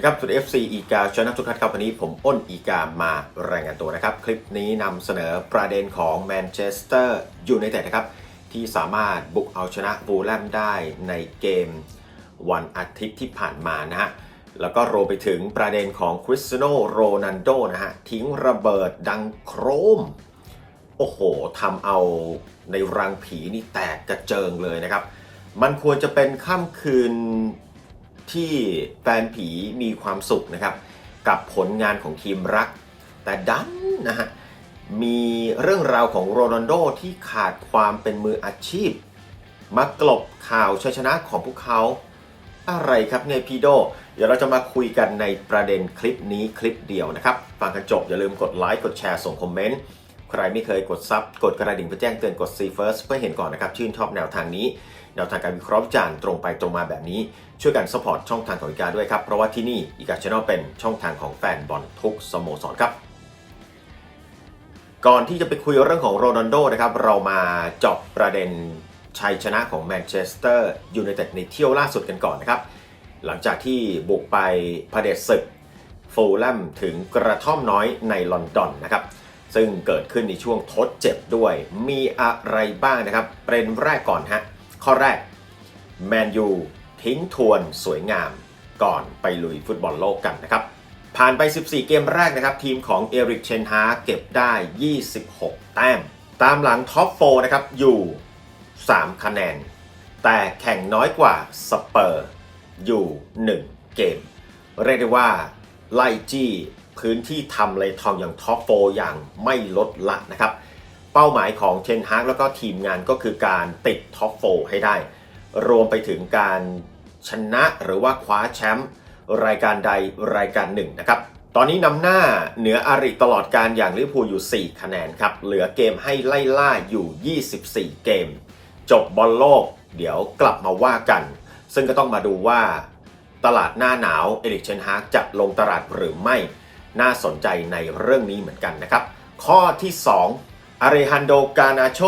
นะครับสุด FC อีกาชนะทุกท่านครับวันนี้ผมอ้นอีกามารายงานตัวนะครับ คลิปนี้นำเสนอประเด็นของแมนเชสเตอร์ยูไนเต็ดนะครับ ที่สามารถบุกเอาชนะบูลแลมได้ในเกมวันอาทิตย์ที่ผ่านมานะฮะ แล้วก็รวไปถึงประเด็นของคริสโนโรนัลโดนะฮะ ทิ้งระเบิดดังโครม โอ้โหทำเอาในรังผีนี่แตกกระเจิงเลยนะครับ มันควรจะเป็นค่ำคืน ที่แฟนผีมีความสุขนะครับ กับผลงานของทีมรัก แต่ดันนะฮะมีเรื่องราวของโรนัลโดที่ขาดความเป็นมืออาชีพ มากลบข่าวชัยชนะของพวกเขา อะไรครับเนี่ยพีโด เดี๋ยวเราจะมาคุยกันในประเด็นคลิปนี้คลิปเดียวนะครับ ฟังกันจบอย่าลืมกดไลค์กดแชร์ส่งคอมเมนต์ ใครไม่เคยกดซับกดกระดิ่งเพื่อแจ้งเตือนกด See First เพื่อเห็นก่อนนะครับ ชื่นชอบแนวทางนี้ แนวทางการวิเคราะห์วิจารณ์ตรงไปตรงมาแบบนี้ ช่วยกันสปอร์ตช่องทางของอีกาด้วยครับ เพราะว่าที่นี่อีกาช n น l เป็นช่องทางของแฟนบอลทุกสโมสรครับ ก่อนที่จะไปคุยเรื่องของโรนัลโดนะครับเรามาเจาะประเด็นชัยชนะของแมนเชสเตอร์ยูไนเต็ดในเที่ยวล่าสุดกันก่อนนะครับ หลังจากที่บุกไปพเผด็จศึกฟูลแลมถึงกระท่อมน้อยในลอนดอนนะครับ ซึ่งเกิดขึ้นในช่วงทดเจ็บด้วย มีอะไรบ้างนะครับ เป็นแรกก่อนฮะ ข้อแรกแมนยูทิ้งทวนสวยงามก่อนไปลุยฟุตบอลโลกกันนะครับ ผ่านไป 14 เกมแรกนะครับ ทีมของเอริกเชนฮาเก็บได้ 26 แต้ม ตามหลังท็อป4นะครับ อยู่ 3 คะแนน แต่แข่งน้อยกว่าสเปอร์อยู่ 1 เกม เรียกได้ว่าไล่จี้ พื้นที่ทำเลยทองอย่างท็อป4อย่างไม่ลดละนะครับ เป้าหมายของเทนฮากแล้วก็ทีมงานก็คือการติดท็อป4ให้ได้ รวมไปถึงการชนะหรือว่าคว้าแชมป์รายการใดรายการหนึ่งนะครับ ตอนนี้นำหน้าเหนืออาริตลอดการอย่างลิเวอร์พูลอยู่ 4 คะแนนครับ เหลือเกมให้ไล่ล่าอยู่ 24 เกม จบบอลโลก เดี๋ยวกลับมาว่ากัน ซึ่งก็ต้องมาดูว่า ตลาดหน้าหนาวเอริกเชนฮากจะลงตลาดหรือไม่ น่าสนใจในเรื่องนี้เหมือนกันนะครับ ข้อที่ 2อาริฮันโดกานาโช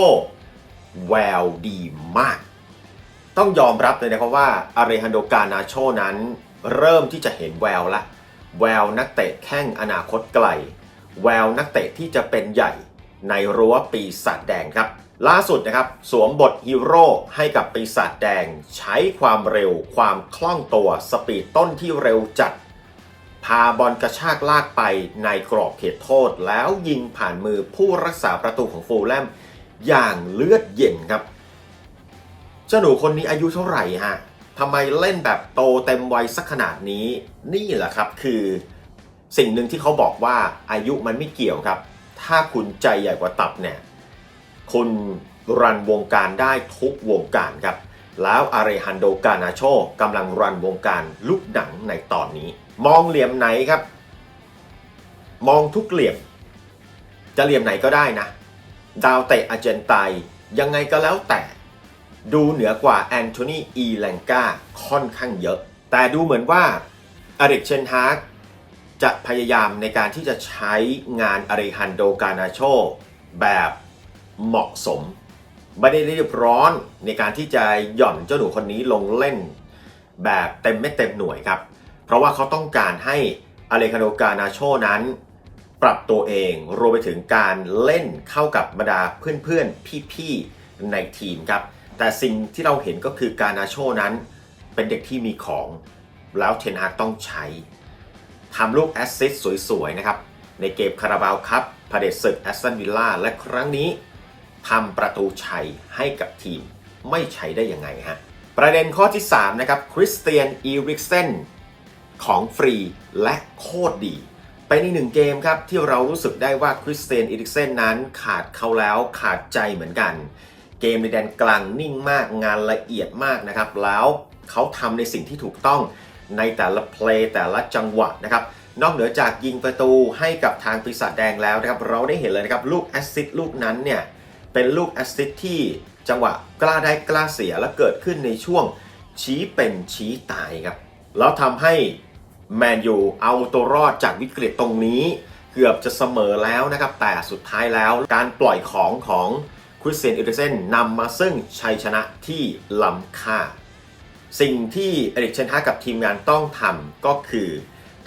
แววดีมาก ต้องยอมรับเลยนะครับว่าอาริฮันโดกานาโชนั้น เริ่มที่จะเห็นแววละ แววนักเตะแข้งอนาคตไกล แววนักเตะที่จะเป็นใหญ่ในรั้วปีศาจแดงครับ ล่าสุดนะครับ สวมบทฮีโร่ให้กับปีศาจแดง ใช้ความเร็วความคล่องตัวสปีดต้นที่เร็วจัด พาบอลกระชากลากไปในกรอบเขตโทษ แล้วยิงผ่านมือผู้รักษาประตูของฟูลแลมอย่างเลือดเย็นครับ เจ้าหนูคนนี้อายุเท่าไหร่ฮะทำไมเล่นแบบโตเต็มวัยสักขนาดนี้ นี่แหละครับคือสิ่งหนึ่งที่เขาบอกว่าอายุมันไม่เกี่ยวครับ ถ้าคุณใจใหญ่กว่าตับเนี่ยคุณรันวงการได้ทุกวงการครับ แล้วอาริฮันโดกานาโชกำลังรันวงการลูกหนังในตอนนี้ มองเหลี่ยมไหนครับ มองทุกเหลี่ยม จะเหลี่ยมไหนก็ได้นะ ดาวเตะอาร์เจนไตยังไงก็แล้วแต่ดูเหนือกว่าแอนโทนีอีแลงกาค่อนข้างเยอะ แต่ดูเหมือนว่าอริกเชนฮาร์กจะพยายามในการที่จะใช้งานอาริฮันโดกานาโชแบบเหมาะสม ไม่ได้รีบร้อนในการที่จะหย่อนเจ้าหนูคนนี้ลงเล่น แบบเต็มไม่เต็มหน่วยครับ เพราะว่าเขาต้องการให้อาริฮันโดกานาโชนั้น ปรับตัวเองรวมไปถึงการเล่นเข้ากับบรรดาเพื่อนๆ พี่ๆ ในทีมครับ แต่สิ่งที่เราเห็นก็คือการนาโชนั้น เป็นเด็กที่มีของแล้วเทนฮากต้องใช้ทำลูกแอสซิสต์สวยๆ นะครับ ในเกมคาราบาวครับพาเดศึกแอสตันวิลล่าและครั้งนี้ทำประตูชัยให้กับทีมไม่ใช้ได้ยังไงฮะประเด็นข้อที่ 3 นะครับคริสเตียนอีริกเซน ของฟรีและโคตรดีเป็นอีกหนึ่งเกมครับ ที่เรารู้สึกได้ว่าคริสเตียนอีริกเซนนั้นขาดเขาแล้วขาดใจเหมือนกัน เกมในแดนกลางนิ่งมากงานละเอียดมากนะครับ แล้วเขาทำในสิ่งที่ถูกต้องในแต่ละเพลย์แต่ละจังหวะนะครับนอกเหนือจากยิงประตูให้กับทางปีศาจแดงแล้วนะครับเราได้เห็นเลยนะครับลูกแอสซิสต์ลูกนั้นเนี่ยเป็นลูกแอสซิสต์ที่จังหวะกล้าได้กล้าเสียและเกิดขึ้นในช่วงชี้เป็นชี้ตายครับแล้วทำให้ แมนยูเอาตัวรอดจากวิกฤตตรงนี้ เกือบจะเสมอแล้วนะครับ แต่สุดท้ายแล้วการปล่อยของของคริสเตียนอิริเซนนำมาซึ่งชัยชนะที่ล้ำค่า สิ่งที่เอริกเชนฮากับทีมงานต้องทำก็คือ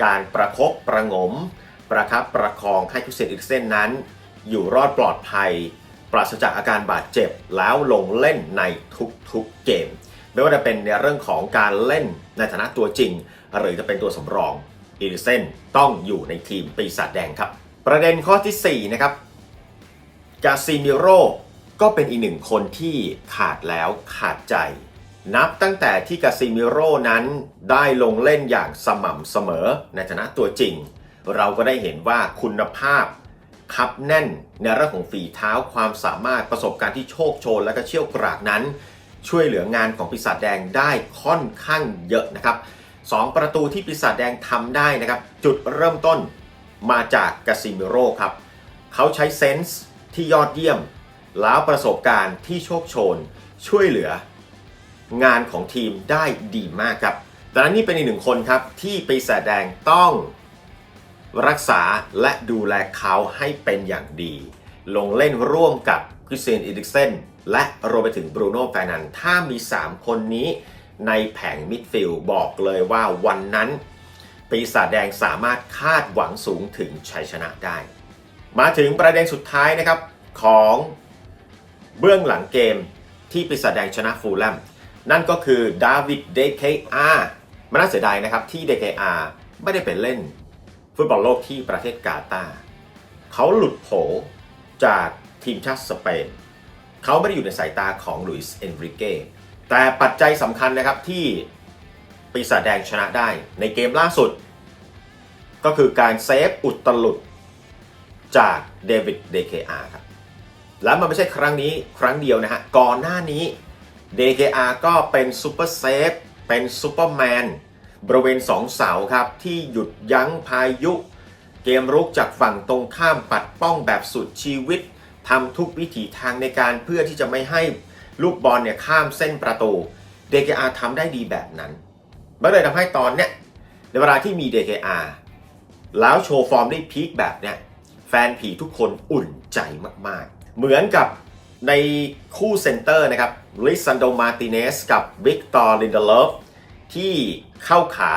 การประคบประงม ประคับประคองให้คริสเตียนอีริเซนนั้น อยู่รอดปลอดภัย ปราศจากอาการบาดเจ็บแล้วลงเล่นในทุกๆเกม ไม่ว่าจะเป็นในเรื่องของการเล่น ในฐานะตัวจริง หรือจะเป็นตัวสำรองอีริเซนต้องอยู่ในทีมปีศาจแดงครับ ประเด็นข้อทีสี่4นะครับกาซิมิโร่ก็เป็นอีกหนึ่งคนที่ขาดแล้วขาดใจ นับตั้งแต่ที่กาซิมิโร่นั้นได้ลงเล่นอย่างสม่ำเสมอในฐานะตัวจริง เราก็ได้เห็นว่าคุณภาพคับแน่นในเรื่องของฝีเท้าความสามารถประสบการณ์ที่โชคโชนและก็เชี่ยวกรากนั้น ช่วยเหลืองานของปีศาจแดงได้ค่อนข้างเยอะนะครับสองประตูที่ปีศาจแดงทำได้นะครับ จุดเริ่มต้นมาจากกาซิเมโรครับเขาใช้เซนส์ที่ยอดเยี่ยม แล้วประสบการณ์ที่โชคโชน ช่วยเหลืองานของทีมได้ดีมากครับดังนั้นนี่เป็นอีกหนึ่งคนครับ ที่ปีศาจแดงต้องรักษาและดูแลเขาให้เป็นอย่างดี ลงเล่นร่วมกับคริสเตียนอีริกเซน และรวมไปถึงบรูโน่แฟร์นันด์ถ้ามี 3 คนนี้ในแผงมิดฟิลด์บอกเลยว่าวันนั้น ปีศาจแดงสามารถคาดหวังสูงถึงชัยชนะได้ มาถึงประเด็นสุดท้ายนะครับของเบื้องหลังเกมที่ปีศาจแดงชนะฟูลแลมนั่นก็คือดาวิดเดเคอามันน่าเสียดายนะครับที่เดเคอาไม่ได้ไปเล่น ฟุตบอลโลกที่ประเทศกาตาร์เขาหลุดโผจากทีมชาติสเปน เขาไม่ได้อยู่ในสายตาของลุยส์เอนริเก้แต่ปัจจัยสำคัญนะครับที่ปีศาจแดงชนะได้ในเกมล่าสุด ก็คือการเซฟอุตลุดจากเดวิดเดเคอาครับ แล้วมันไม่ใช่ครั้งนี้ครั้งเดียวนะฮะ ก่อนหน้านี้ DKR ก็เป็นซูเปอร์เซฟ เป็นซูเปอร์แมนบริเวณ 2 เสาครับ ที่หยุดยั้งพายุ เกมรุกจากฝั่งตรงข้ามปัดป้องแบบสุดชีวิต ทำทุกวิถีทางในการเพื่อที่จะไม่ให้ลูกบอลเนี่ยข้ามเส้นประตู DKR ทำได้ดีแบบนั้นมันเลยทำให้ตอนเนี้ยในเวลาที่มี DKR แล้วโชว์ฟอร์มได้พีคแบบเนี้ยแฟนผีทุกคนอุ่นใจมากๆ เหมือนกับในคู่เซนเตอร์นะครับลิซันโดมาติเนสกับวิกตอร์ลินเดเลฟที่เข้าขา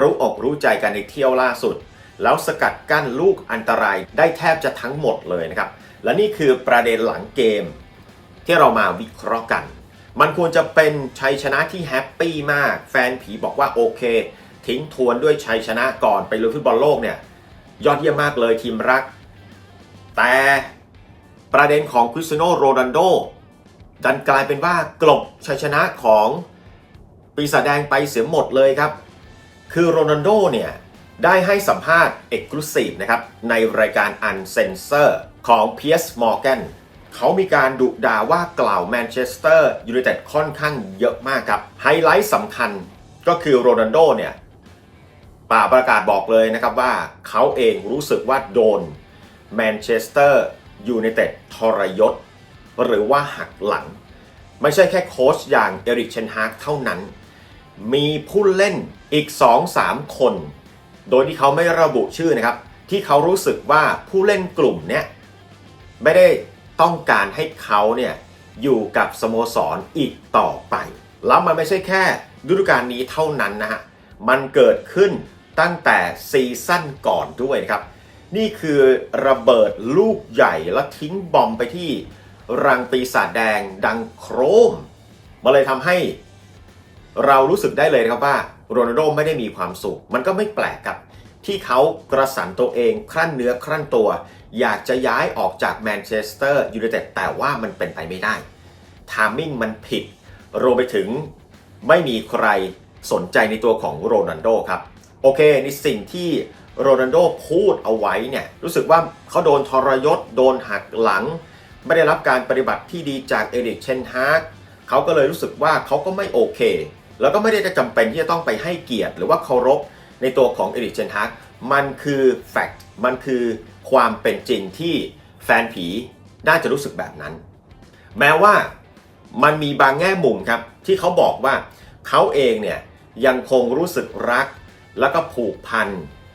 รู้อกรู้ใจกันในเที่ยวล่าสุด แล้วสกัดกั้นลูกอันตรายได้แทบจะทั้งหมดเลยนะครับ และนี่คือประเด็นหลังเกม ที่เรามาวิเคราะห์กัน มันควรจะเป็นชัยชนะที่แฮปปี้มาก แฟนผีบอกว่าโอเค ทิ้งทวนด้วยชัยชนะก่อนไปลุยฟุตบอลโลกเนี่ยยอดเยี่ยมมากเลยทีมรัก แต่ประเด็นของคริสเตียโนโรนัลโดดันกลายเป็นว่ากลบชัยชนะของปีศาจแดงไปเสียหมดเลยครับ คือโรนัลโดเนี่ยได้ให้สัมภาษณ์เอกลุศินะครับในรายการอันเซนเซอร์ ของเพียสมอร์แกนเขามีการดุด่าว่ากล่าวแมนเชสเตอร์ยูไนเต็ดค่อนข้างเยอะมากครับ ไฮไลท์สำคัญก็คือโรนัลโดเนี่ยป่าประกาศบอกเลยนะครับว่าเขาเองรู้สึกว่าโดนแมนเชสเตอร์ยูไนเต็ดทรยศ หรือว่าหักหลัง ไม่ใช่แค่โค้ชอย่างเอริกเชนฮากเท่านั้น มีผู้เล่นอีก 2-3 คน โดยที่เขาไม่ระบุชื่อนะครับ ที่เขารู้สึกว่าผู้เล่นกลุ่มเนี้ย ไม่ได้ต้องการให้เขาเนี่ยอยู่กับสโมสรอีกต่อไป แล้วมันไม่ใช่แค่ฤดูกาลนี้เท่านั้นนะฮะ มันเกิดขึ้นตั้งแต่ซีซั่นก่อนด้วยนะครับ นี่คือระเบิดลูกใหญ่แล้วทิ้งบอมไปที่รังปีศาจแดงดังโครมมาเลยทำให้เรารู้สึกได้เลยนะครับว่าโรนัลโดไม่ได้มีความสุข มันก็ไม่แปลกครับที่เขากระสันตัวเองครั่นเนื้อครั่นตัว อยากจะย้ายออกจากแมนเชสเตอร์ยูไนเต็ดแต่ว่ามันเป็นไปไม่ได้ทามมิ่งมันผิด รวมไปถึงไม่มีใครสนใจในตัวของโรนัลโดครับ โอเคในสิ่งที่โรนัลโดพูดเอาไว้เนี่ย รู้สึกว่าเขาโดนทรยศ โดนหักหลัง ไม่ได้รับการปฏิบัติที่ดีจากเอริกเชนฮาร์กเขาก็เลยรู้สึกว่าเขาก็ไม่โอเค แล้วก็ไม่ได้จะจำเป็นที่จะต้องไปให้เกียรติ หรือว่าเคารพในตัวของเอริกเชนฮาร์กมันคือแฟกต์มันคือ ความเป็นจริงที่แฟนผีน่าจะรู้สึกแบบนั้น แม้ว่ามันมีบางแง่มุมครับที่เขาบอกว่าเขาเองเนี่ยยังคงรู้สึกรัก แล้วก็ผูกพัน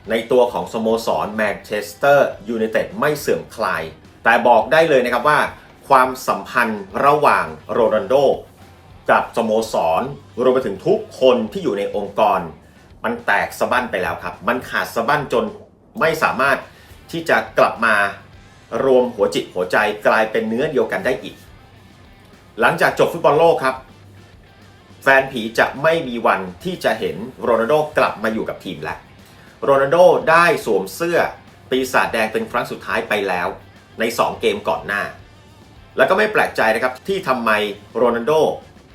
ในตัวของสโมสรแมนเชสเตอร์ยูไนเต็ดไม่เสื่อมคลาย แต่บอกได้เลยนะครับว่า ความสัมพันธ์ระหว่างโรนัลโดกับสโมสรรวมไปถึงทุกคนที่อยู่ในองค์กร มันแตกสะบั้นไปแล้วครับ มันขาดสะบั้นจนไม่สามารถ ที่จะกลับมารวมหัวจิตหัวใจกลายเป็นเนื้อเดียวกันได้อีก หลังจากจบฟุตบอลโลกครับ แฟนผีจะไม่มีวันที่จะเห็นโรนัลโดกลับมาอยู่กับทีมแล้วโรนัลโดได้สวมเสื้อปีศาจแดงเป็นครั้งสุดท้ายไปแล้วใน 2 เกมก่อนหน้า แล้วก็ไม่แปลกใจนะครับที่ทำไมโรนัลโด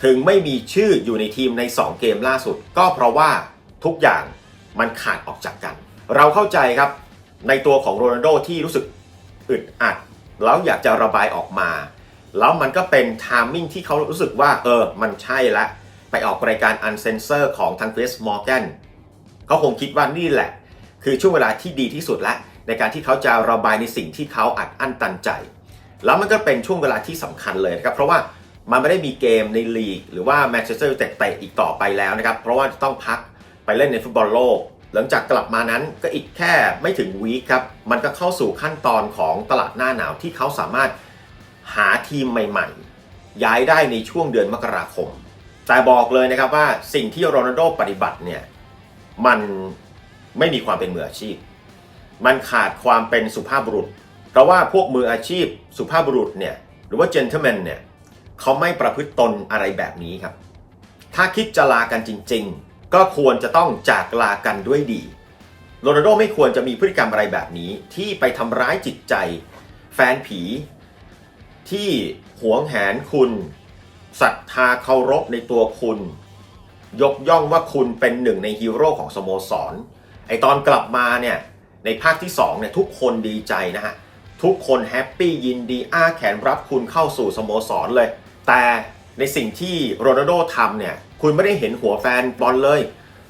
ถึงไม่มีชื่ออยู่ในทีมใน 2 เกมล่าสุด ก็เพราะว่าทุกอย่างมันขาดออกจากกัน เราเข้าใจครับ ในตัวของโรนัลโดที่รู้สึกอึดอัด แล้วอยากจะระบายออกมา แล้วมันก็เป็นทามมิ่งที่เขารู้สึกว่าเออ มันใช่ละไปออกรายการอันเซนเซอร์ของทางเฟสมอร์แกนเขาคงคิดว่านี่แหละ คือช่วงเวลาที่ดีที่สุดล้วในการที่เขาจะระบายในสิ่งที่เขาอัดอั้นตันใจ แล้วมันก็เป็นช่วงเวลาที่สำคัญเลยนะครับ เพราะว่ามันไม่ได้มีเกมในลีก หรือว่าแมนเชสเตอร์เต็ดเตะอีกต่อไปแล้วนะครับ เพราะว่าต้องพักไปเล่นในฟุตบอลโลก หลังจากกลับมานั้นก็อีกแค่ไม่ถึงวีคครับ มันก็เข้าสู่ขั้นตอนของตลาดหน้าหนาวที่เขาสามารถหาทีมใหม่ๆ ย้ายได้ในช่วงเดือนมกราคม แต่บอกเลยนะครับว่าสิ่งที่โรนัลโดปฏิบัติเนี่ย มันไม่มีความเป็นมืออาชีพ มันขาดความเป็นสุภาพบุรุษ เพราะว่าพวกมืออาชีพสุภาพบุรุษเนี่ยหรือว่าเจนเท l แมนเนี่ยเขาไม่ประพฤติตนอะไรแบบนี้ครับ ถ้าคิดจะลากันจริง ๆ ก็ควรจะต้องจากลากันด้วยดีโรนัลโดไม่ควรจะมีพฤติกรรมอะไรแบบนี้ ที่ไปทำร้ายจิตใจ แฟนผี ที่หวงแหนคุณศรัทธาเคารพในตัวคุณ ยกย่องว่าคุณเป็นหนึ่งในฮีโร่ของสโมสร ไอตอนกลับมาเนี่ย ในภาคที่2เนี่ยทุกคนดีใจนะฮะ ทุกคนแฮปปี้ยินดีอ้าแขนรับคุณเข้าสู่สโมสรเลย แต่ในสิ่งที่โรนัลโดทำเนี่ย คุณไม่ได้เห็นหัวแฟนบอลเลย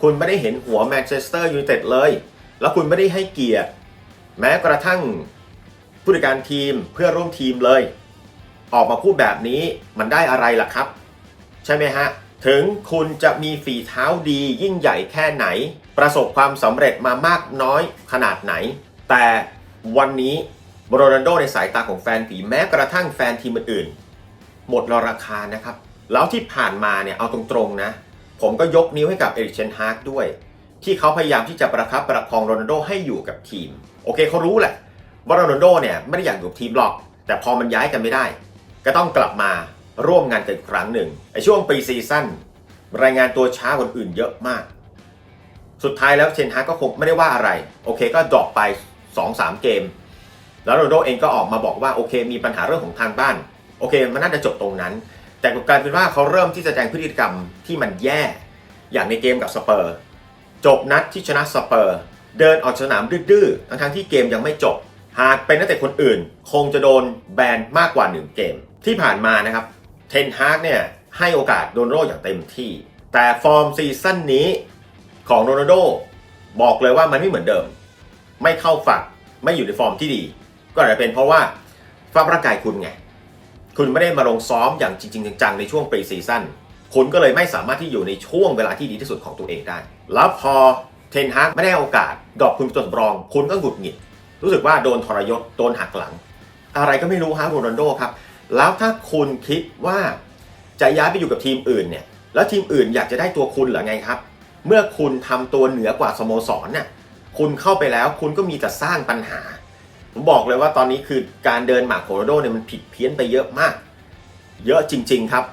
คุณไม่ได้เห็นหัวแมนเชสเตอร์ยูไนเต็ดเลย แล้วคุณไม่ได้ให้เกียรติ แม้กระทั่งผู้จัดการทีมเพื่อร่วมทีมเลย ออกมาพูดแบบนี้มันได้อะไรล่ะครับ ใช่ไหมฮะ ถึงคุณจะมีฝีเท้าดียิ่งใหญ่แค่ไหน ประสบความสำเร็จมามากน้อยขนาดไหน แต่วันนี้โรนัลโดในสายตาของแฟนผีแม้กระทั่งแฟนทีมอื่น หมดราคานะครับ แล้วที่ผ่านมาเนี่ยเอาตรงๆนะ ผมก็ยกนิ้วให้กับเอริกเชนฮาร์กด้วย ที่เขาพยายามที่จะประคับประคองโรนัลโดให้อยู่กับทีม โอเคเขารู้แหละว่าโรนัลโดเนี่ยไม่ได้อยากอยู่ทีมหรอก แต่พอมันย้ายกันไม่ได้ ก็ต้องกลับมาร่วมงานกันอีกครั้งหนึ่งไอช่วงปีซีซั่นรายงานตัวช้ากว่าคนอื่นเยอะมาก สุดท้ายแล้วเชนฮาร์กก็คงไม่ได้ว่าอะไร โอเคก็ดรอปไป 2-3 เกม แล้วโรนัลโดเองก็ออกมาบอกว่าโอเค มีปัญหาเรื่องของทางบ้าน โอเค มันน่าจะจบตรงนั้น แต่กลับกายเป็นว่าเขาเริ่มที่จะแสดงพฤติกรรมที่มันแย่ อย่างในเกมกับสเปอร์ จบนัดที่ชนะสเปอร์ เดินออกสนามดื้อๆ ทั้งๆที่เกมยังไม่จบ หากเป็นนักเตะคนอื่น คงจะโดนแบนมากกว่า 1 เกม ที่ผ่านมานะครับ เทนฮากเนี่ยให้โอกาสโรนัลโดอย่างเต็มที่ แต่ฟอร์มซีซั่นนี้ของโรนัลโดบอกเลยว่ามันไม่เหมือนเดิม ไม่เข้าฝักไม่อยู่ในฟอร์มที่ดี ก็อาจจะเป็นเพราะว่าสภาร่างกายคุณไง คุณไม่ได้มาลงซ้อมอย่างจริง ๆ จังๆในช่วงปรีซีซั่นคุณก็เลยไม่สามารถที่อยู่ในช่วงเวลาที่ดีที่สุดของตัวเองได้ แล้วพอเทนฮากไม่ได้โอกาสดรอปคุณเป็นตัวสำรอง คุณก็หงุดหงิด รู้สึกว่าโดนทรยศโดนหักหลัง อะไรก็ไม่รู้ฮะโรนัลโดครับ แล้วถ้าคุณคิดว่าจะย้ายไปอยู่กับทีมอื่นเนี่ย แล้วทีมอื่นอยากจะได้ตัวคุณเหรือไงครับ เมื่อคุณทำตัวเหนือกว่าสโมสรเนี่ยคุณเข้าไปแล้วคุณก็มีแต่สร้างปัญหา ผมบอกเลยว่าตอนนี้คือการเดินหมากโคโรโดเนี่ยมันผิดเพี้ยนไปเยอะมาก เยอะจริง ๆครับ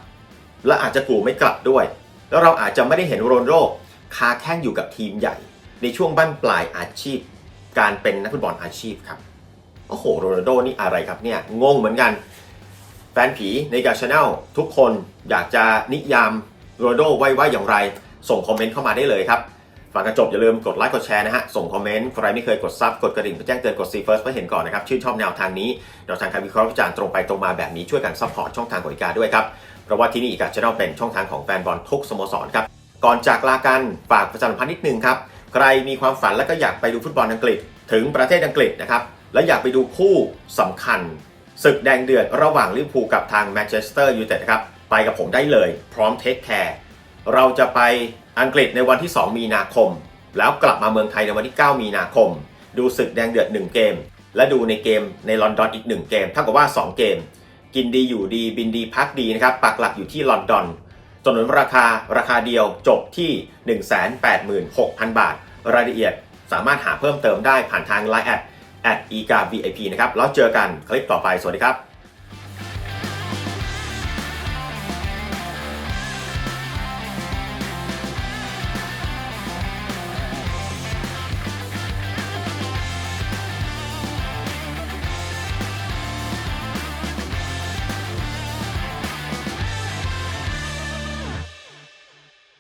และอาจจะกลัวไม่กลับด้วย แล้วเราอาจจะไม่ได้เห็นโรนลโดคาแข้งอยู่กับทีมใหญ่ ในช่วงบั้นปลายอาชีพ การเป็นนักฟุตบอลอาชีพครับโอ้โหโรนัลโดนี่อะไรครับเนี่ยงงเหมือนกันแฟนผีในกาชาแนลทุกคนอยากจะนิยามโรนัลโดไว้ว่าอย่างไร ส่งคอมเมนต์เข้ามาได้เลยครับ ฟังกันจบอย่าลืมกดไลค์กดแชร์นะฮะ ส่งคอมเมนต์ใครไม่เคยกดซับกดกระดิ่งเพื่อแจ้งเตือนกดซีเฟิร์สเพื่อเห็นก่อนนะครับ ชื่นชอบแนวทางนี้แนวทางการวิเคราะห์วิจารณ์ตรงไปตรงมาแบบนี้ช่วยกันซัพพอร์ตช่องทางของอีกาด้วยครับ เพราะว่าที่นี่อีกาชาแนลเป็นช่องทางของแฟนบอลทุกสโมสรครับ ก่อนจากลากันฝากประชาสัมพันธ์นิดนึงครับ ใครมีความฝันและก็อยากไปดูฟุตบอลอังกฤษ ถึงประเทศอังกฤษนะครับ และอยากไปดูคู่สำคัญศึกแดงเดือดระหว่างลิเวอร์พูลกับทางแมนเชสเตอร์ยูไนเต็ดครับ ไปกับผมได้เลย พร้อมเทคแคร์ เราจะไป อังกฤษในวันที่ 2 มีนาคม แล้วกลับมาเมืองไทยในวันที่ 9 มีนาคม ดูศึกแดงเดือด 1 เกม และดูในเกมในลอนดอนอีก 1 เกมเท่ากับว่า 2 เกม กินดีอยู่ดีบินดีพักดีนะครับปักหลักอยู่ที่ลอนดอนสนุนราคาราคาเดียวจบที่ 186,000 บาท รายละเอียดสามารถหาเพิ่มเติมได้ผ่านทาง Line แอด at e g a VIP นะครับ แล้วเจอกันคลิปต่อไป สวัสดีครับ